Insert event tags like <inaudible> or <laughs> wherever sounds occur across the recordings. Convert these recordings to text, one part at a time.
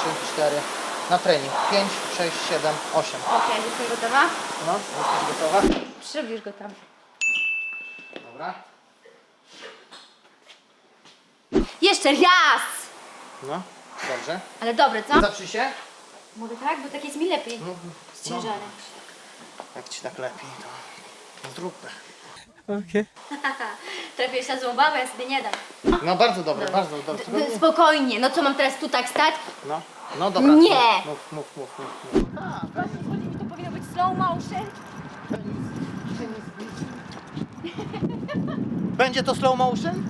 3, 4. Na trening. 5, 6, 7, 8. Okej, jestem gotowa. No, jesteś gotowa? Przybierz go tam. Dobra. Jeszcze raz! No, dobrze. Ale dobre, co? Zaprzyj się. Mogę tak? Bo tak jest mi lepiej. No, Z ciężarem. Jak ci tak lepiej, to zróbmy. <laughs> Trafiłeś na złą babę, ja sobie nie dam. No bardzo dobre, bardzo dobre. D- d- Spokojnie, no co mam teraz tu tak stać? No, no dobra. Nie. Mów, mów, mów, mów. mów. To powinno być slow motion. Będzie to slow motion?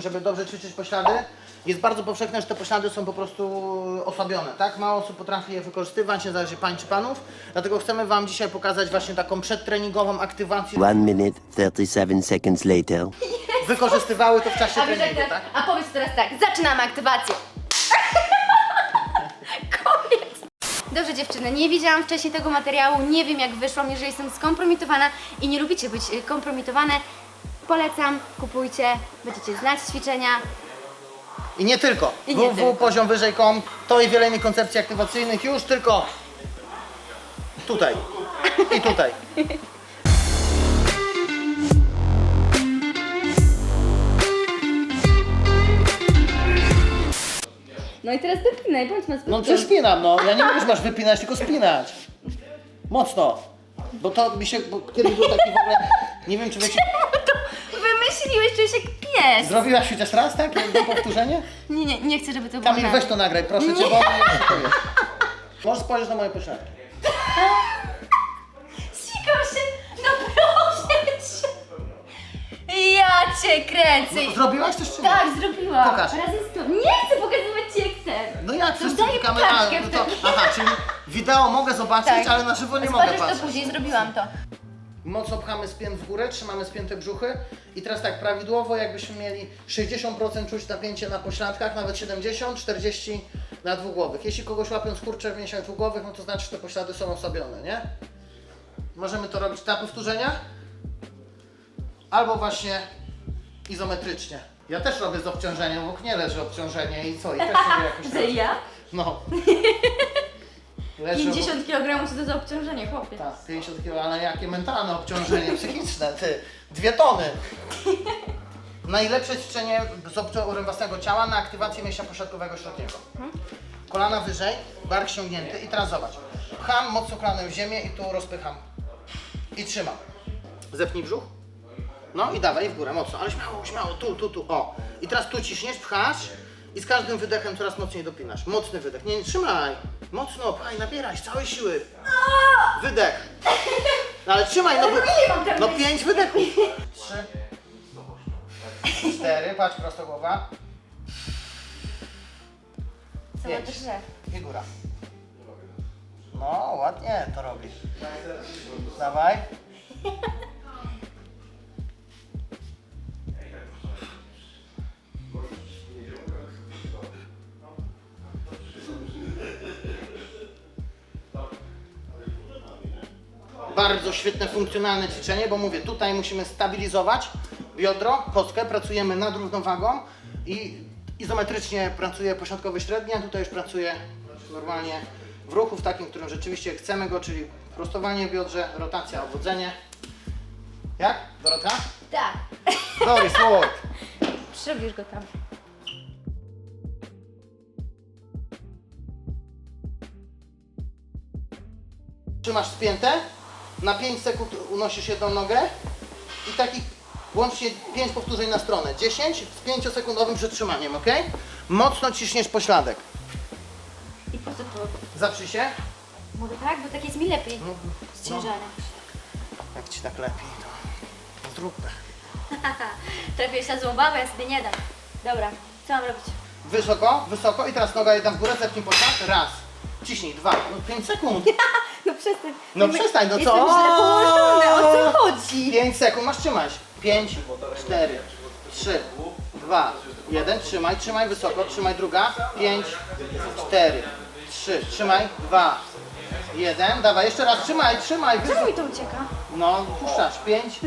Żeby dobrze ćwiczyć poślady, jest bardzo powszechne, że te poślady są po prostu osłabione, tak? Mało osób potrafi je wykorzystywać, nie zależy pań czy panów. Dlatego chcemy Wam dzisiaj pokazać właśnie taką przedtreningową aktywację. One minute, 37 seconds later. Wykorzystywały to w czasie A, wiesz, jak treningu, teraz, tak? a powiedz teraz tak, zaczynamy aktywację. <laughs> Koniec. Dobrze dziewczyny, nie widziałam wcześniej tego materiału, nie wiem jak wyszłam, jeżeli jestem skompromitowana i nie lubicie być y, kompromitowane, polecam, kupujcie, będziecie znać ćwiczenia. I nie tylko. I nie tylko. www.poziomwyżej.com to i wiele innych koncepcji aktywacyjnych już tylko tutaj i tutaj. No i teraz dopinaj, bądź nas No to spinam, no. Ja nie mówię, że masz wypinać, tylko spinać. Mocno. Bo to mi się, bo kiedyś był taki w ogóle, nie wiem czy wiecie, Wymyśliłeś, czujesz jak pies. zrobiłaś chociaż raz, tak? Jedno powtórzenie? <laughs> Nie, nie, nie chcę, żeby to było Kamil, na- weź to nagraj, proszę cię, bo mnie nie szykujesz. Możesz spojrzeć na moje poślady. <laughs> Sikam się, no proszę cię. Ja cię kręcę. No, zrobiłaś coś czy nie? Tak, zrobiłam. Pokaż. Raz jest to. Nie chcę pokazywać ci jak chcę. No jak To wszyscy daj klikamy, a, paczkę no to, wtedy. aha, czyli wideo mogę zobaczyć, Tak. ale na żywo nie Zobaczysz mogę to patrzeć. później, zrobiłam to. Mocno pchamy spięt w górę, trzymamy spięte brzuchy i teraz tak, prawidłowo jakbyśmy mieli 60% czuć napięcie na pośladkach, nawet 70, 40 na dwugłowych. Jeśli kogoś łapią skurcze w mięsiach dwugłowych, no to znaczy, że te poślady są osłabione, nie? Możemy to robić na powtórzeniach albo właśnie izometrycznie. Ja też robię z obciążeniem, obok nie leży obciążenie i co? I też sobie jakoś <laughs> Że ja? No. <laughs> Obok- 50 kg to za obciążenie, chłopie. tak, 50 kg, ale jakie mentalne obciążenie <laughs> psychiczne, ty, dwie tony. <laughs> Najlepsze ćwiczenie z obciążeniem własnego ciała na aktywację mięśnia pośrodkowego środniego. Kolana wyżej, bark ściągnięty i teraz zobacz. Pcham mocno kolanem w ziemię i tu rozpycham. I trzymam. Zepnij brzuch. No i dawaj w górę mocno, ale śmiało, śmiało, tu, tu, tu, o. I teraz tu ciśniesz, pchasz i z każdym wydechem coraz mocniej dopinasz. Mocny wydech. Nie, nie trzymaj. Mocno, pchaj, nabieraj z całej siły. Wydech. No ale trzymaj, no, tam no być? pięć wydechów. Trzy. Cztery, patrz prosto głowa. Cała Pięć. drze. I góra. No, ładnie to robisz. Dawaj. Bardzo świetne, funkcjonalne ćwiczenie, bo mówię, tutaj musimy stabilizować biodro, kostkę, pracujemy nad równowagą i izometrycznie pracuje pośrodkowy średni, a tutaj już pracuje normalnie w ruchu, w takim, którym rzeczywiście chcemy go, czyli prostowanie w biodrze, rotacja, obwodzenie. Jak? Dorota? Tak. Doris, <laughs> forward. Przybierz go tam. Trzymasz spięte, na 5 sekund unosisz jedną nogę i takich łącznie 5 powtórzeń na stronę. 10 z 5-sekundowym przytrzymaniem, ok? Mocno ciśniesz pośladek. I po co to? Zaprzyj się. Mogę tak? Bo tak jest mi lepiej. No, Z ciężarem. Jak ci tak lepiej, to zróbmy. <laughs> Trafiłeś na złą babę, ja sobie nie dam. Dobra, co mam robić? Wysoko, wysoko i teraz noga jedna w górę, zepnij poślad. Raz. Ciśnij, dwa, no 5 sekund. <laughs> No przestań. No przestań, no co? Jestem źle położone, o co chodzi? 5 sekund, masz trzymać. 5, 4, 3, 2, 1. Trzymaj, trzymaj wysoko, trzymaj druga. 5, 4, 3, trzymaj. 2, 1. Dawaj, jeszcze raz, trzymaj, trzymaj. Wysoko. mi to ucieka? No, puszczasz. 5,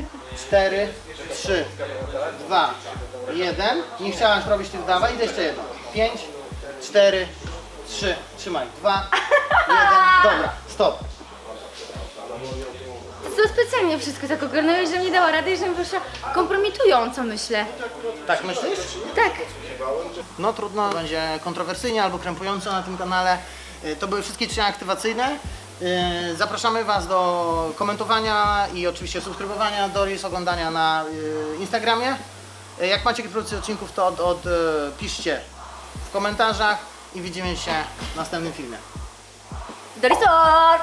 4, 3, 2, 1. Nie chciałaś robić tych dawaj, idę jeszcze jedno. 5, 4, 3, trzymaj. 2, 1. <laughs> Dobra, stop. To specjalnie wszystko tak ogarnąłeś, że nie dała rady i że mi wyszła kompromitująco, myślę. Tak myślisz? Tak. No trudno, będzie kontrowersyjnie albo krępująco na tym kanale. Y, To były wszystkie ćwiczenia aktywacyjne. Y, Zapraszamy Was do komentowania i oczywiście subskrybowania Doris, oglądania na y, Instagramie. Y, Jak macie produkcję odcinków, to od, od, y, piszcie w komentarzach i widzimy się w następnym filmie. Dorisot!